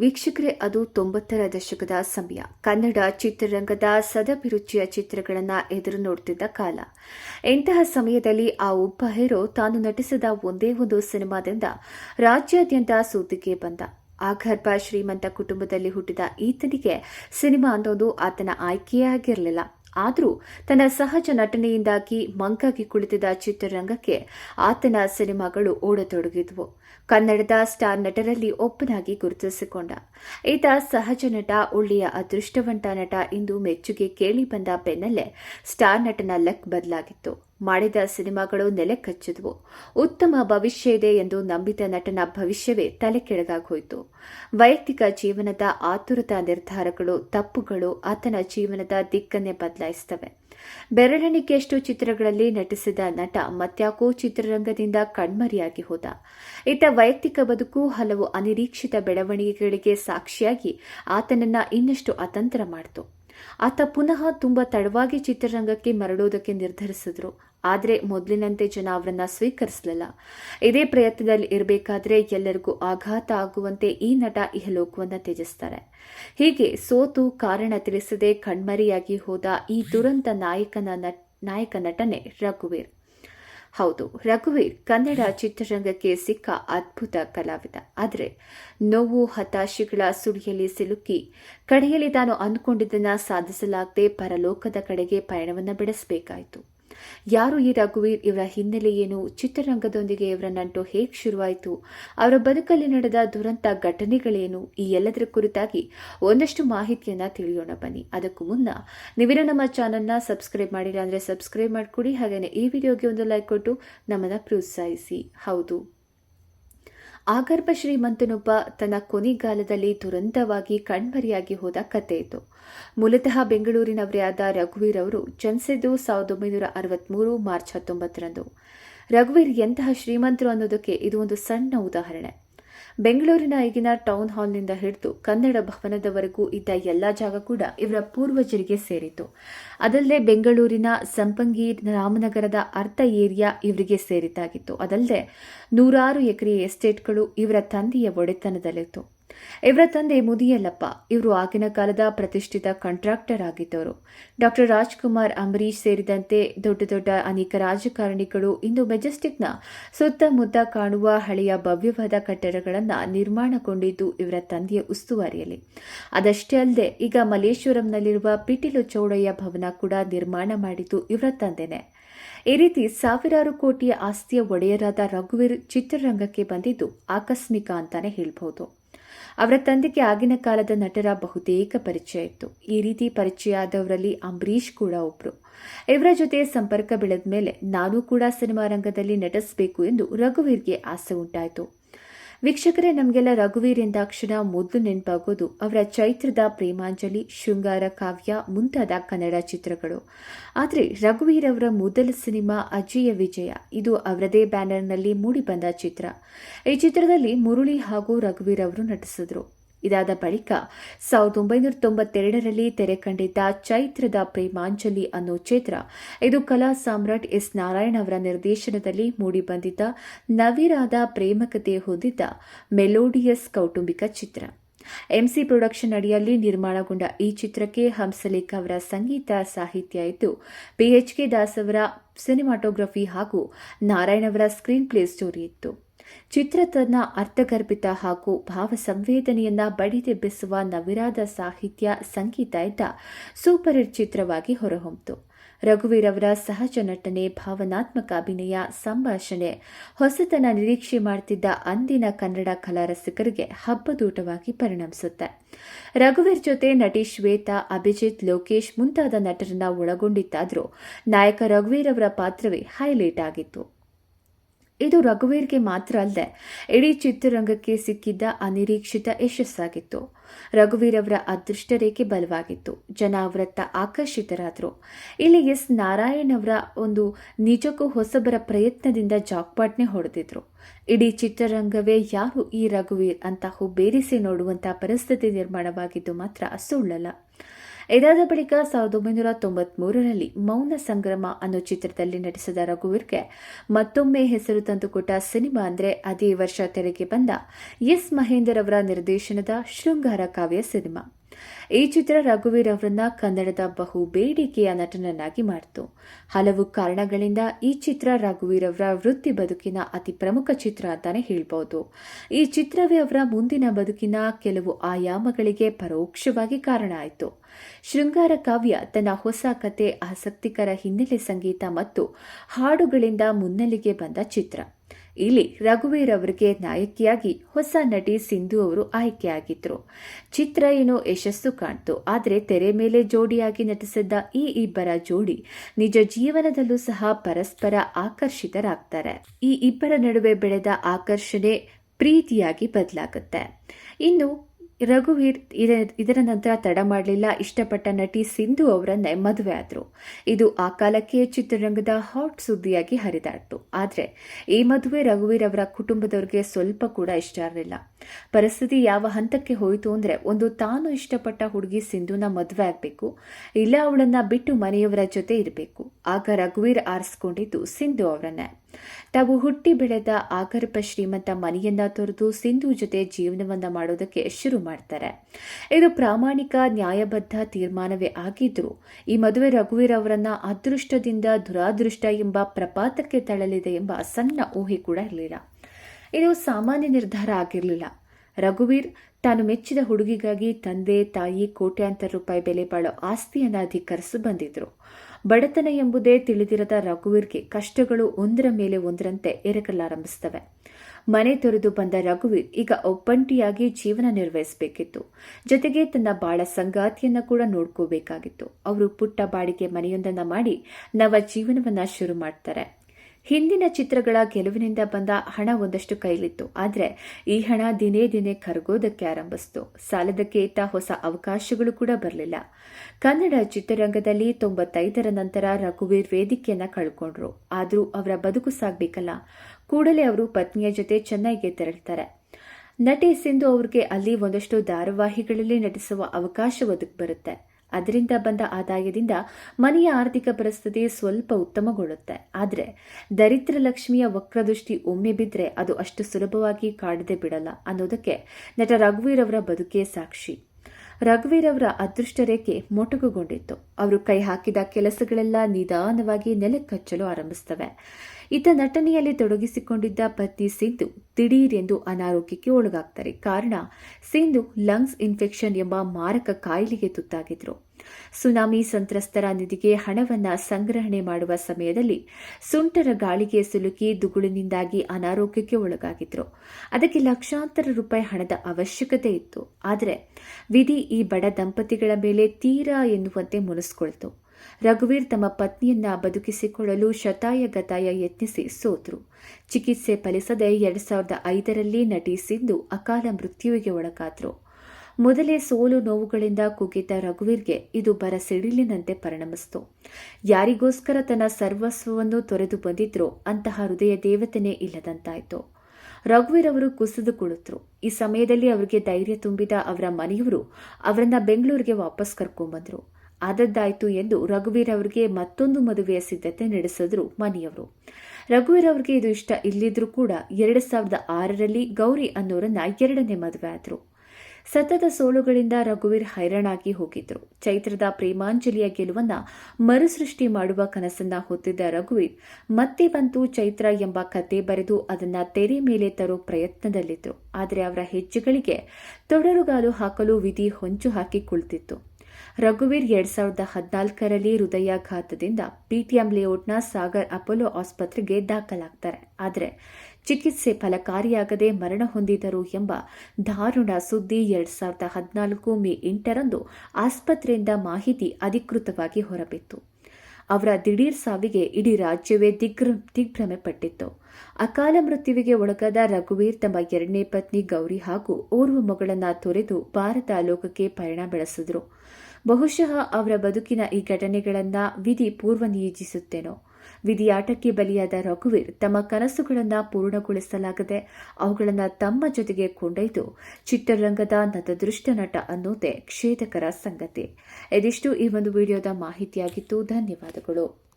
ವೀಕ್ಷಕರೇ, ಅದು ತೊಂಬತ್ತರ ದಶಕದ ಸಮಯ. ಕನ್ನಡ ಚಿತ್ರರಂಗದ ಸದಭಿರುಚಿಯ ಚಿತ್ರಗಳನ್ನು ಎದುರು ನೋಡ್ತಿದ್ದ ಕಾಲ. ಇಂತಹ ಸಮಯದಲ್ಲಿ ಆ ಒಬ್ಬ ಹೀರೋ ತಾನು ನಟಿಸಿದ ಒಂದೇ ಒಂದು ಸಿನಿಮಾದಿಂದ ರಾಜ್ಯಾದ್ಯಂತ ಸುದ್ದಿಗೆ ಬಂದ. ಆಗರ್ಭ ಶ್ರೀಮಂತ ಕುಟುಂಬದಲ್ಲಿ ಹುಟ್ಟಿದ ಈತನಿಗೆ ಸಿನಿಮಾ ಅನ್ನೋದು ಆತನ ಆಯ್ಕೆಯೇ ಆಗಿರಲಿಲ್ಲ. ಆದರೂ ತನ್ನ ಸಹಜ ನಟನೆಯಿಂದಾಗಿ ಮಂಕಾಗಿ ಕುಳಿತಿದ್ದ ಚಿತ್ರರಂಗಕ್ಕೆ ಆತನ ಸಿನಿಮಾಗಳು ಓಡತೊಡಗಿದ್ವು. ಕನ್ನಡದ ಸ್ಟಾರ್ ನಟರಲ್ಲಿ ಒಬ್ಬನಾಗಿ ಗುರುತಿಸಿಕೊಂಡ. ಈತ ಸಹಜ ನಟ, ಒಳ್ಳೆಯ ಅದೃಷ್ಟವಂತ ನಟ ಎಂದು ಮೆಚ್ಚುಗೆ ಕೇಳಿ ಬಂದ ಬೆನ್ನಲ್ಲೇ ಸ್ಟಾರ್ ನಟನ ಲಕ್ ಬದಲಾಗಿತ್ತು. ಮಾಡಿದ ಸಿನಿಮಾಗಳು ನೆಲೆ ಕಚ್ಚಿದ್ವು ಉತ್ತಮ ಭವಿಷ್ಯ ಇದೆ ಎಂದು ನಂಬಿದ ನಟನ ಭವಿಷ್ಯವೇ ತಲೆ ಕೆಳಗಾಗೋಯಿತು ವೈಯಕ್ತಿಕ ಜೀವನದ ಆತುರದ ನಿರ್ಧಾರಗಳು, ತಪ್ಪುಗಳು ಆತನ ಜೀವನದ ದಿಕ್ಕನ್ನೇ ಬದಲಾಯಿಸುತ್ತವೆ ಬೆರಳೆಣಿಕೆಯಷ್ಟು ಚಿತ್ರಗಳಲ್ಲಿ ನಟಿಸಿದ ನಟ ಮತ್ಯಾಕೋ ಚಿತ್ರರಂಗದಿಂದ ಕಣ್ಮರಿಯಾಗಿ ಹೋದ. ಈತ ವೈಯಕ್ತಿಕ ಬದುಕು ಹಲವು ಅನಿರೀಕ್ಷಿತ ಬೆಳವಣಿಗೆಗಳಿಗೆ ಸಾಕ್ಷಿಯಾಗಿ ಆತನನ್ನ ಇನ್ನಷ್ಟು ಅತಂತ್ರ ಮಾಡಿತು. ಆತ ಪುನಃ ತುಂಬಾ ತಡವಾಗಿ ಚಿತ್ರರಂಗಕ್ಕೆ ಮರಳೋದಕ್ಕೆ ನಿರ್ಧರಿಸಿದ್ರು. ಆದರೆ ಮೊದಲಿನಂತೆ ಜನ ಅವರನ್ನು ಸ್ವೀಕರಿಸಲಿಲ್ಲ. ಇದೇ ಪ್ರಯತ್ನದಲ್ಲಿ ಇರಬೇಕಾದ್ರೆ ಎಲ್ಲರಿಗೂ ಆಘಾತ ಆಗುವಂತೆ ಈ ನಟ ಇಹಲೋಕವನ್ನ ತ್ಯಜಿಸ್ತಾರೆ. ಹೀಗೆ ಸೋತು ಕಾರಣ ತಿಳಿಸದೆ ಕಣ್ಮರಿಯಾಗಿ ಹೋದ ಈ ದುರಂತ ನಾಯಕನ ನಾಯಕ ನಟನೆ ರಘುವೀರ್. ಹೌದು, ರಘುವೀರ್ ಕನ್ನಡ ಚಿತ್ರರಂಗಕ್ಕೆ ಸಿಕ್ಕ ಅದ್ಭುತ ಕಲಾವಿದ. ಆದರೆ ನೋವು, ಹತಾಶೆಗಳ ಸುಳಿಯಲ್ಲಿ ಸಿಲುಕಿ ಕಡೆಯಲ್ಲಿ ತಾನು ಅಂದುಕೊಂಡಿದ್ದನ್ನು ಸಾಧಿಸಲಾಗದೆ ಪರಲೋಕದ ಕಡೆಗೆ ಪಯಣವನ್ನು ಬೆಳೆಸಬೇಕಾಯಿತು ಯಾರು ಈ ರಘುವೀರ್ ಇವರ ಹಿನ್ನೆಲೆ ಏನು? ಚಿತ್ರರಂಗದೊಂದಿಗೆ ಇವರ ನಂಟು ಹೇಗೆ ಶುರುವಾಯಿತು? ಅವರ ಬದುಕಲ್ಲಿ ನಡೆದ ದುರಂತ ಘಟನೆಗಳೇನು? ಈ ಎಲ್ಲದರ ಕುರಿತಾಗಿ ಒಂದಷ್ಟು ಮಾಹಿತಿಯನ್ನು ತಿಳಿಯೋಣ ಬನ್ನಿ. ಅದಕ್ಕೂ ಮುನ್ನ ನೀವಿನ ನಮ್ಮ ಚಾನಲ್ನ ಸಬ್ಸ್ಕ್ರೈಬ್ ಮಾಡಿಲ್ಲ ಅಂದರೆ ಸಬ್ಸ್ಕ್ರೈಬ್ ಮಾಡಿಕೊಡಿ. ಹಾಗೆಯೇ ಈ ವಿಡಿಯೋಗೆ ಒಂದು ಲೈಕ್ ಕೊಟ್ಟು ನಮ್ಮನ್ನು ಪ್ರೋತ್ಸಾಹಿಸಿ. ಹೌದು. ಆಗರ್ಭ ಶ್ರೀಮಂತನೊಬ್ಬ ತನ್ನ ಕೊನೆಗಾಲದಲ್ಲಿ ದುರಂತವಾಗಿ ಕಣ್ಮರೆಯಾಗಿ ಹೋದ ಕತೆ ಇತ್ತು ಮೂಲತಃ ಬೆಂಗಳೂರಿನವರೇ ಆದ ರಘುವೀರ್ ಅವರು ಜನಿಸಿದ್ದು ಸಾವಿರದ ಒಂಬೈನೂರ ಅರವತ್ಮೂರು ಮಾರ್ಚ್ ಹತ್ತೊಂಬತ್ತರಂದು. ರಘುವೀರ್ ಎಂತಹ ಶ್ರೀಮಂತರು ಅನ್ನೋದಕ್ಕೆ ಇದು ಒಂದು ಸಣ್ಣ ಉದಾಹರಣೆ. ಬೆಂಗಳೂರಿನ ಈಗಿನ ಟೌನ್ ಹಾಲ್ನಿಂದ ಹಿಡಿದು ಕನ್ನಡ ಭವನದವರೆಗೂ ಇದ್ದ ಎಲ್ಲ ಜಾಗ ಕೂಡ ಇವರ ಪೂರ್ವಜರಿಗೆ ಸೇರಿತು ಅದಲ್ಲದೆ ಬೆಂಗಳೂರಿನ ಸಂಪಂಗಿ ರಾಮನಗರದ ಅರ್ಥ ಏರಿಯಾ ಇವರಿಗೆ ಸೇರಿದ್ದಾಗಿತ್ತು. ಅದಲ್ಲದೆ ನೂರಾರು ಎಕರೆ ಎಸ್ಟೇಟ್ಗಳು ಇವರ ತಂದೆಯ ಒಡೆತನದಲ್ಲಿತ್ತು. ಇವರ ತಂದೆ ಮುದಿಯಲ್ಲಪ್ಪ. ಇವರು ಆಗಿನ ಕಾಲದ ಪ್ರತಿಷ್ಠಿತ ಕಾಂಟ್ರಾಕ್ಟರ್ ಆಗಿದ್ದವರು. ಡಾಕ್ಟರ್ ರಾಜ್ಕುಮಾರ್ ಅಂಬರೀಶ್ ಸೇರಿದಂತೆ ದೊಡ್ಡ ದೊಡ್ಡ ಅನೇಕ ರಾಜಕಾರಣಿಗಳು ಇಂದು ಮೆಜೆಸ್ಟಿಕ್ನ ಸುತ್ತಮುತ್ತ ಕಾಣುವ ಹಳೆಯ ಭವ್ಯವಾದ ಕಟ್ಟಡಗಳನ್ನು ನಿರ್ಮಾಣಗೊಂಡಿದ್ದು ಇವರ ತಂದೆಯ ಉಸ್ತುವಾರಿಯಲ್ಲಿ. ಅದಷ್ಟೇ ಅಲ್ಲದೆ, ಈಗ ಮಲೇಶ್ವರಂನಲ್ಲಿರುವ ಪಿಟೀಲು ಚೌಡಯ್ಯ ಭವನ ಕೂಡ ನಿರ್ಮಾಣ ಮಾಡಿದ್ದು ಇವರ ತಂದೆನೆ. ಈ ರೀತಿ ಸಾವಿರಾರು ಕೋಟಿಯ ಆಸ್ತಿಯ ಒಡೆಯರಾದ ರಘುವೀರ್ ಚಿತ್ರರಂಗಕ್ಕೆ ಬಂದಿದ್ದು ಆಕಸ್ಮಿಕ ಅಂತಾನೆ ಹೇಳ್ಬಹುದು. ಅವರ ತಂದೆಗೆ ಆಗಿನ ಕಾಲದ ನಟರ ಬಹುತೇಕ ಪರಿಚಯ ಇತ್ತು. ಈ ರೀತಿ ಪರಿಚಯ ಆದವರಲ್ಲಿ ಅಂಬರೀಷ್ ಕೂಡ ಒಬ್ರು. ಇವರ ಜೊತೆ ಸಂಪರ್ಕ ಬೆಳೆದ ಮೇಲೆ ನಾನು ಕೂಡ ಸಿನಿಮಾ ರಂಗದಲ್ಲಿ ನಟಿಸಬೇಕು ಎಂದು ರಘುವೀರ್ಗೆ ಆಸೆ ಉಂಟಾಯಿತು. ವೀಕ್ಷಕರೇ, ನಮಗೆಲ್ಲ ರಘುವೀರ್ ಎಂದಾಕ್ಷಣ ಮೊದಲು ನೆನಪಾಗೋದು ಅವರ ಚೈತ್ರದ ಪ್ರೇಮಾಂಜಲಿ, ಶೃಂಗಾರ ಕಾವ್ಯ, ಮುಂತಾದ ಕನ್ನಡ ಚಿತ್ರಗಳು. ಆದರೆ ರಘುವೀರ್ ಅವರ ಮೊದಲ ಸಿನಿಮಾ ಅಜಯ ವಿಜಯ. ಇದು ಅವರದೇ ಬ್ಯಾನರ್ನಲ್ಲಿ ಮೂಡಿಬಂದ ಚಿತ್ರ. ಈ ಚಿತ್ರದಲ್ಲಿ ಮುರುಳಿ ಹಾಗೂ ರಘುವೀರ್ ಅವರು ನಟಿಸಿದ್ರು. ಇದಾದ ಬಳಿಕ ಸಾವಿರದ ಒಂಬೈನೂರ ತೊಂಬತ್ತೆರಡರಲ್ಲಿ ತೆರೆ ಕಂಡಿದ್ದ ಚೈತ್ರದ ಪ್ರೇಮಾಂಜಲಿ ಅನ್ನೋ ಚಿತ್ರ ಇದು ಕಲಾ ಸಾಮ್ರಾಟ್ ಎಸ್ ನಾರಾಯಣ್ ಅವರ ನಿರ್ದೇಶನದಲ್ಲಿ ಮೂಡಿಬಂದಿದ್ದ ನವಿರಾದ ಪ್ರೇಮಕತೆ ಹೊಂದಿದ್ದ ಮೆಲೋಡಿಯಸ್ ಕೌಟುಂಬಿಕ ಚಿತ್ರ. ಎಂಸಿ ಪ್ರೊಡಕ್ಷನ್ ಅಡಿಯಲ್ಲಿ ನಿರ್ಮಾಣಗೊಂಡ ಈ ಚಿತ್ರಕ್ಕೆ ಹಂಸಲೇಖ ಅವರ ಸಂಗೀತ ಸಾಹಿತ್ಯ ಇದ್ದು, ಪಿಎಚ್ಕೆ ದಾಸ್ ಅವರ ಸಿನಿಮಾಟೋಗ್ರಫಿ ಹಾಗೂ ನಾರಾಯಣ್ ಅವರ ಸ್ಕ್ರೀನ್ ಪ್ಲೇ ಸ್ಟೋರಿ ಇತ್ತು. ಚಿತ್ರ ತನ್ನ ಅರ್ಥಗರ್ಭಿತ ಹಾಗೂ ಭಾವ ಸಂವೇದನೆಯನ್ನ ಬಡಿದೆಬ್ಬಿಸುವ ನವಿರಾದ ಸಾಹಿತ್ಯ, ಸಂಗೀತ ಇದ್ದ ಸೂಪರ್ ಹಿಟ್ ಚಿತ್ರವಾಗಿ ಹೊರಹೊಮ್ಮಿತು ರಘುವೀರ್ ಅವರ ಸಹಜ ನಟನೆ, ಭಾವನಾತ್ಮಕ ಅಭಿನಯ, ಸಂಭಾಷಣೆ, ಹೊಸತನ ನಿರೀಕ್ಷೆ ಮಾಡುತ್ತಿದ್ದ ಅಂದಿನ ಕನ್ನಡ ಕಲಾರಸಿಕರಿಗೆ ಹಬ್ಬದೂಟವಾಗಿ ಪರಿಣಮಿಸುತ್ತೆ. ರಘುವೀರ್ ಜೊತೆ ನಟಿ ಶ್ವೇತಾ, ಅಭಿಜಿತ್, ಲೋಕೇಶ್ ಮುಂತಾದ ನಟರನ್ನ ಒಳಗೊಂಡಿತ್ತಾದರೂ ನಾಯಕ ರಘುವೀರ್ ಅವರ ಪಾತ್ರವೇ ಹೈಲೈಟ್ ಆಗಿತ್ತು. ಇದು ರಘುವೀರ್ಗೆ ಮಾತ್ರ ಅಲ್ಲದೆ, ಇಡೀ ಚಿತ್ರರಂಗಕ್ಕೆ ಸಿಕ್ಕಿದ್ದ ಅನಿರೀಕ್ಷಿತ ಯಶಸ್ಸಾಗಿತ್ತು. ರಘುವೀರ್ ಅವರ ಅದೃಷ್ಟ ರೇಖೆ ಬಲವಾಗಿತ್ತು. ಜನ ಅವರತ್ತ ಆಕರ್ಷಿತರಾದರು. ಇಲ್ಲಿ ಎಸ್. ನಾರಾಯಣ್ ಅವರ ಒಂದು ನಿಜಕ್ಕೂ ಹೊಸಬರ ಪ್ರಯತ್ನದಿಂದ ಜಾಕ್ಪಾಟ್ನೆ ಹೊಡೆದಿದ್ರು. ಇಡೀ ಚಿತ್ರರಂಗವೇ ಯಾರು ಈ ರಘುವೀರ್ ಅಂತ ಹುಬ್ಬೇರಿಸಿ ನೋಡುವಂತಹ ಪರಿಸ್ಥಿತಿ ನಿರ್ಮಾಣವಾಗಿದ್ದು ಮಾತ್ರ ಸುಳ್ಳಲ್ಲ ಇದಾದ ಬಳಿಕ ಸಾವಿರದ ಒಂಬೈನೂರ ತೊಂಬತ್ಮೂರರಲ್ಲಿ ಮೌನ ಸಂಗ್ರಮ ಅನ್ನೋ ಚಿತ್ರದಲ್ಲಿ ನಟಿಸಿದ ರಘುವೀರ್ಗೆ ಮತ್ತೊಮ್ಮೆ ಹೆಸರು ತಂದುಕೊಟ್ಟ ಸಿನಿಮಾ ಅಂದ್ರೆ ಅದೇ ವರ್ಷ ತೆರೆಗೆ ಬಂದ ಎಸ್ ಮಹೇಂದರ್ ಅವರ ನಿರ್ದೇಶನದ ಶೃಂಗಾರ ಕಾವ್ಯ ಸಿನಿಮಾ. ಈ ಚಿತ್ರ ರಘುವೀರ್ ಅವರನ್ನ ಕನ್ನಡದ ಬಹು ಬೇಡಿಕೆಯ ನಟನನ್ನಾಗಿ ಮಾಡಿತು. ಹಲವು ಕಾರಣಗಳಿಂದ ಈ ಚಿತ್ರ ರಘುವೀರ್ ಅವರ ವೃತ್ತಿ ಬದುಕಿನ ಅತಿ ಪ್ರಮುಖ ಚಿತ್ರ ಅಂತಾನೆ ಹೇಳ್ಬೋದು. ಈ ಚಿತ್ರವೇ ಅವರ ಮುಂದಿನ ಬದುಕಿನ ಕೆಲವು ಆಯಾಮಗಳಿಗೆ ಪರೋಕ್ಷವಾಗಿ ಕಾರಣ ಆಯಿತು. ಶೃಂಗಾರ ಕಾವ್ಯ ತನ್ನ ಹೊಸ ಕತೆ, ಆಸಕ್ತಿಕರ ಹಿನ್ನೆಲೆ ಸಂಗೀತ ಮತ್ತು ಹಾಡುಗಳಿಂದ ಮುನ್ನೆಲೆಗೆ ಬಂದ ಚಿತ್ರ. ಇಲ್ಲಿ ರಘುವೀರ್ ಅವರಿಗೆ ನಾಯಕಿಯಾಗಿ ಹೊಸ ನಟಿ ಸಿಂಧು ಅವರು ಆಯ್ಕೆಯಾಗಿದ್ರು. ಚಿತ್ರ ಏನೋ ಯಶಸ್ಸು ಕಾಣ್ತು. ಆದರೆ ತೆರೆ ಮೇಲೆ ಜೋಡಿಯಾಗಿ ನಟಿಸಿದ್ದ ಈ ಇಬ್ಬರ ಜೋಡಿ ನಿಜ ಜೀವನದಲ್ಲೂ ಸಹ ಪರಸ್ಪರ ಆಕರ್ಷಿತರಾಗ್ತಾರೆ. ಈ ಇಬ್ಬರ ನಡುವೆ ಬೆಳೆದ ಆಕರ್ಷಣೆ ಪ್ರೀತಿಯಾಗಿ ಬದಲಾಗುತ್ತೆ. ಇನ್ನು ರಘುವೀರ್ ಇದರ ನಂತರ ತಡ ಮಾಡಲಿಲ್ಲ. ಇಷ್ಟಪಟ್ಟ ನಟಿ ಸಿಂಧು ಅವರನ್ನೇ ಮದುವೆ ಆದರು. ಇದು ಆ ಕಾಲಕ್ಕೆ ಚಿತ್ರರಂಗದ ಹಾಟ್ ಸುದ್ದಿಯಾಗಿ ಹರಿದಾಡ್ತು. ಆದರೆ ಈ ಮದುವೆ ರಘುವೀರ್ ಅವರ ಕುಟುಂಬದವರಿಗೆ ಸ್ವಲ್ಪ ಕೂಡ ಇಷ್ಟ ಇರಲಿಲ್ಲ ಪರಿಸ್ಥಿತಿ ಯಾವ ಹಂತಕ್ಕೆ ಹೋಯಿತು ಅಂದರೆ ಒಂದು ತಾನು ಇಷ್ಟಪಟ್ಟ ಹುಡುಗಿ ಸಿಂಧುನ ಮದುವೆ ಆಗಬೇಕು, ಇಲ್ಲ ಅವಳನ್ನ ಬಿಟ್ಟು ಮನೆಯವರ ಜೊತೆ ಇರಬೇಕು. ಆಗ ರಘುವೀರ್ ಆರಿಸ್ಕೊಂಡಿದ್ದು ಸಿಂಧು ಅವರನ್ನೇ. ತಾವು ಹುಟ್ಟಿ ಬೆಳೆದ ಆಗರ್ಭ ಶ್ರೀಮಂತ ಮನೆಯನ್ನ ತೊರೆದು ಸಿಂಧು ಜೊತೆ ಜೀವನವನ್ನ ಮಾಡೋದಕ್ಕೆ ಶುರು ಮಾಡ್ತಾರೆ. ಇದು ಪ್ರಾಮಾಣಿಕ, ನ್ಯಾಯಬದ್ಧ ತೀರ್ಮಾನವೇ ಆಗಿದ್ರು ಈ ಮದುವೆ ರಘುವೀರ್ ಅವರನ್ನ ಅದೃಷ್ಟದಿಂದ ದುರಾದೃಷ್ಟ ಎಂಬ ಪ್ರಪಾತಕ್ಕೆ ತಳ್ಳಲಿದೆ ಎಂಬ ಸಣ್ಣ ಊಹೆ ಕೂಡ ಇರಲಿಲ್ಲ. ಇದು ಸಾಮಾನ್ಯ ನಿರ್ಧಾರ ಆಗಿರಲಿಲ್ಲ. ರಘುವೀರ್ ತಾನು ಮೆಚ್ಚಿದ ಹುಡುಗಿಗಾಗಿ ತಂದೆ, ತಾಯಿ ಕೋಟ್ಯಾಂತರ ರೂಪಾಯಿ ಬೆಲೆ ಬಾಳೋ ಆಸ್ತಿಯನ್ನು ಅಧಿಕರಿಸಿ ಬಂದಿದ್ರು. ಬಡತನ ಎಂಬುದೇ ತಿಳಿದಿರದ ರಘುವೀರ್ಗೆ ಕಷ್ಟಗಳು ಒಂದರ ಮೇಲೆ ಒಂದರಂತೆ ಎರಗಲಾರಂಭಿಸುತ್ತವೆ. ಮನೆ ತೊರೆದು ಬಂದ ರಘುವೀರ್ ಈಗ ಒಬ್ಬಂಟಿಯಾಗಿ ಜೀವನ ನಿರ್ವಹಿಸಬೇಕಿತ್ತು. ಜೊತೆಗೆ ತನ್ನ ಬಾಳ ಸಂಗಾತಿಯನ್ನ ಕೂಡ ನೋಡ್ಕೋಬೇಕಾಗಿತ್ತು. ಅವರು ಪುಟ್ಟ ಬಾಡಿಗೆ ಮನೆಯೊಂದನ್ನ ಮಾಡಿ ನವ ಜೀವನವನ್ನ ಶುರು ಮಾಡ್ತಾರೆ. ಹಿಂದಿನ ಚಿತ್ರಗಳ ಗೆಲುವಿನಿಂದ ಬಂದ ಹಣ ಒಂದಷ್ಟು ಕೈಲಿತ್ತು. ಆದರೆ ಈ ಹಣ ದಿನೇ ದಿನೇ ಕರಗೋದಕ್ಕೆ ಆರಂಭಿಸಿತು. ಸಾಲದಕ್ಕೆ ಇತ್ತ ಹೊಸ ಅವಕಾಶಗಳು ಕೂಡ ಬರಲಿಲ್ಲ. ಕನ್ನಡ ಚಿತ್ರರಂಗದಲ್ಲಿ ತೊಂಬತ್ತೈದರ ನಂತರ ರಘುವೀರ್ ವೇದಿಕೆಯನ್ನ ಕಳ್ಕೊಂಡ್ರು. ಆದರೂ ಅವರ ಬದುಕು ಸಾಗಬೇಕಲ್ಲ. ಕೂಡಲೇ ಅವರು ಪತ್ನಿಯ ಜೊತೆ ಚೆನ್ನೈಗೆ ತೆರಳ್ತಾರೆ. ನಟಿ ಸಿಂಧು ಅವ್ರಿಗೆ ಅಲ್ಲಿ ಒಂದಷ್ಟು ಧಾರಾವಾಹಿಗಳಲ್ಲಿ ನಟಿಸುವ ಅವಕಾಶ ಒದಗಿ ಬರುತ್ತೆ. ಅದರಿಂದ ಬಂದ ಆದಾಯದಿಂದ ಮನೆಯ ಆರ್ಥಿಕ ಪರಿಸ್ಥಿತಿ ಸ್ವಲ್ಪ ಉತ್ತಮಗೊಳ್ಳುತ್ತೆ. ಆದರೆ ದರಿದ್ರ ಲಕ್ಷ್ಮಿಯ ವಕ್ರದೃಷ್ಟಿ ಒಮ್ಮೆ ಬಿದ್ದರೆ ಅದು ಅಷ್ಟು ಸುಲಭವಾಗಿ ಕಾಡದೆ ಬಿಡಲ್ಲ ಅನ್ನೋದಕ್ಕೆ ನಟ ರಘುವೀರ್ ಅವರ ಬದುಕೇ ಸಾಕ್ಷಿ. ರಘುವೀರ್ ಅವರ ಅದೃಷ್ಟ ರೇಖೆ ಮೊಟಕುಗೊಂಡಿತ್ತು. ಅವರು ಕೈ ಹಾಕಿದ ಕೆಲಸಗಳೆಲ್ಲ ನಿಧಾನವಾಗಿ ನೆಲಕ್ಕಚ್ಚಲು ಆರಂಭಿಸುತ್ತವೆ ಈತ ನಟನೆಯಲ್ಲಿ ತೊಡಗಿಸಿಕೊಂಡಿದ್ದ ಪತ್ನಿ ಸಿಂಧು ದಿಢೀರೆಂದು ಅನಾರೋಗ್ಯಕ್ಕೆ ಒಳಗಾಗ್ತಾರೆ. ಕಾರಣ, ಸಿಂಧು ಲಂಗ್ಸ್ ಇನ್ಫೆಕ್ಷನ್ ಎಂಬ ಮಾರಕ ಕಾಯಿಲೆಗೆ ತುತ್ತಾಗಿದ್ರು. ಸುನಾಮಿ ಸಂತ್ರಸ್ತರ ನಿಧಿಗೆ ಹಣವನ್ನ ಸಂಗ್ರಹಣೆ ಮಾಡುವ ಸಮಯದಲ್ಲಿ ಸುಂಟರ ಗಾಳಿಗೆ ಸಿಲುಕಿ ದುಗುಳಿನಿಂದಾಗಿ ಅನಾರೋಗ್ಯಕ್ಕೆ ಒಳಗಾಗಿದ್ರು. ಅದಕ್ಕೆ ಲಕ್ಷಾಂತರ ರೂಪಾಯಿ ಹಣದ ಅವಶ್ಯಕತೆ ಇತ್ತು. ಆದರೆ, ವಿಧಿ ಈ ಬಡ ದಂಪತಿಗಳ ಮೇಲೆ ತೀರಾ ಎನ್ನುವಂತೆ ಮುನಿಸ್ಕೊಳ್ತು. ರಘುವೀರ್ ತಮ್ಮ ಪತ್ನಿಯನ್ನ ಬದುಕಿಸಿಕೊಳ್ಳಲು ಶತಾಯ ಗತಾಯ ಯತ್ನಿಸಿ ಸೋತರು. ಚಿಕಿತ್ಸೆ ಫಲಿಸದೆ ಎರಡ್ ಸಾವಿರದ ಐದರಲ್ಲಿ ನಟಿ ಸಿಂಧು ಅಕಾಲ ಮೃತ್ಯುವಿಗೆ ಒಳಗಾದ್ರು. ಮೊದಲೇ ಸೋಲು ನೋವುಗಳಿಂದ ಕುಗ್ಗಿದ್ದ ರಘುವೀರ್ಗೆ ಇದು ಬರ ಸಿಡಿಲಿನಂತೆ ಪರಿಣಮಿಸಿತು. ಯಾರಿಗೋಸ್ಕರ ತನ್ನ ಸರ್ವಸ್ವವನ್ನು ತೊರೆದು ಬಂದಿದ್ರೋ ಅಂತಹ ಹೃದಯ ದೇವತೆನೇ ಇಲ್ಲದಂತಾಯಿತು. ರಘುವೀರ್ ಅವರು ಕುಸಿದು ಕುಳಿತರು ಈ ಸಮಯದಲ್ಲಿ ಅವರಿಗೆ ಧೈರ್ಯ ತುಂಬಿದ ಅವರ ಮನೆಯವರು ಅವರನ್ನ ಬೆಂಗಳೂರಿಗೆ ವಾಪಸ್ ಕರ್ಕೊಂಡ್ಬಂದ್ರು. ಆದದ್ದಾಯಿತು ಎಂದು ರಘುವೀರ್ ಅವರಿಗೆ ಮತ್ತೊಂದು ಮದುವೆಯ ಸಿದ್ಧತೆ ನಡೆಸಿದ್ರು ಮನೆಯವರು. ರಘುವೀರ್ ಅವರಿಗೆ ಇದು ಇಷ್ಟ ಇಲ್ಲಿದ್ರೂ ಕೂಡ ಎರಡು ಸಾವಿರದ ಆರರಲ್ಲಿ ಗೌರಿ ಅನ್ನೋರನ್ನ ಎರಡನೇ ಮದುವೆ ಆದ್ರು. ಸತತ ಸೋಲುಗಳಿಂದ ರಘುವೀರ್ ಹೈರಾಣಾಗಿ ಹೋಗಿದ್ರು. ಚೈತ್ರದ ಪ್ರೇಮಾಂಜಲಿಯ ಗೆಲುವನ್ನ ಮರುಸೃಷ್ಟಿ ಮಾಡುವ ಕನಸನ್ನ ಹೊತ್ತಿದ್ದ ರಘುವೀರ್ ಮತ್ತೆ ಬಂತು ಚೈತ್ರ ಎಂಬ ಕತೆ ಬರೆದು ಅದನ್ನ ತೆರೆ ಮೇಲೆ ತರೋ ಪ್ರಯತ್ನದಲ್ಲಿದ್ರು. ಆದರೆ ಅವರ ಹೆಜ್ಜೆಗಳಿಗೆ ತೊಡರುಗಾಲು ಹಾಕಲು ವಿಧಿ ಹೊಂಚು ಹಾಕಿ ಕುಳಿತಿತ್ತು. ರಘುವೀರ್ ಎರಡ್ ಸಾವಿರದ ಹದಿನಾಲ್ಕರಲ್ಲಿ ಹೃದಯಾಘಾತದಿಂದ ಪಿಟಿಎಂ ಲೇಔಟ್ನ ಸಾಗರ್ ಅಪೋಲೋ ಆಸ್ಪತ್ರೆಗೆ ದಾಖಲಾಗ್ತಾರೆ. ಆದರೆ ಚಿಕಿತ್ಸೆ ಫಲಕಾರಿಯಾಗದೆ ಮರಣ ಹೊಂದಿದರು ಎಂಬ ದಾರುಣ ಸುದ್ದಿ ಎರಡ್ ಸಾವಿರದ ಹದಿನಾಲ್ಕು ಮೇ ಎಂಟರಂದು ಆಸ್ಪತ್ರೆಯಿಂದ ಮಾಹಿತಿ ಅಧಿಕೃತವಾಗಿ ಹೊರಬಿತ್ತು. ಅವರ ದಿಢೀರ್ ಸಾವಿಗೆ ಇಡೀ ರಾಜ್ಯವೇ ದಿಗ್ರ ದಿಗ್ಭ್ರಮೆ ಪಟ್ಟಿತ್ತು ಅಕಾಲ ಮೃತ್ಯುವಿಗೆ ಒಳಗಾದ ರಘುವೀರ್ ತಮ್ಮ ಎರಡನೇ ಪತ್ನಿ ಗೌರಿ ಹಾಗೂ ಓರ್ವ ಮಗಳನ್ನ ತೊರೆದು ಭಾರತ ಲೋಕಕ್ಕೆ ಪಯಣ ಬೆಳೆಸಿದ್ರು. ಬಹುಶಃ ಅವರ ಬದುಕಿನ ಈ ಘಟನೆಗಳನ್ನ ವಿಧಿ ಪೂರ್ವ ನಿಯೋಜಿಸುತ್ತೇನೋ. ವಿಧಿಯಾಟಕ್ಕೆ ಬಲಿಯಾದ ರಘುವೀರ್ ತಮ್ಮ ಕನಸುಗಳನ್ನು ಪೂರ್ಣಗೊಳಿಸಲಾಗದೆ ಅವುಗಳನ್ನು ತಮ್ಮ ಜೊತೆಗೆ ಕೊಂಡೊಯ್ದು ಚಿತ್ರರಂಗದ ನತದೃಷ್ಟ ನಟ ಅನ್ನೋದೇ ಖೇದಕರ ಸಂಗತಿ. ಇದಿಷ್ಟು ಈ ಒಂದು ವಿಡಿಯೋದ ಮಾಹಿತಿಯಾಗಿತ್ತು. ಧನ್ಯವಾದಗಳು.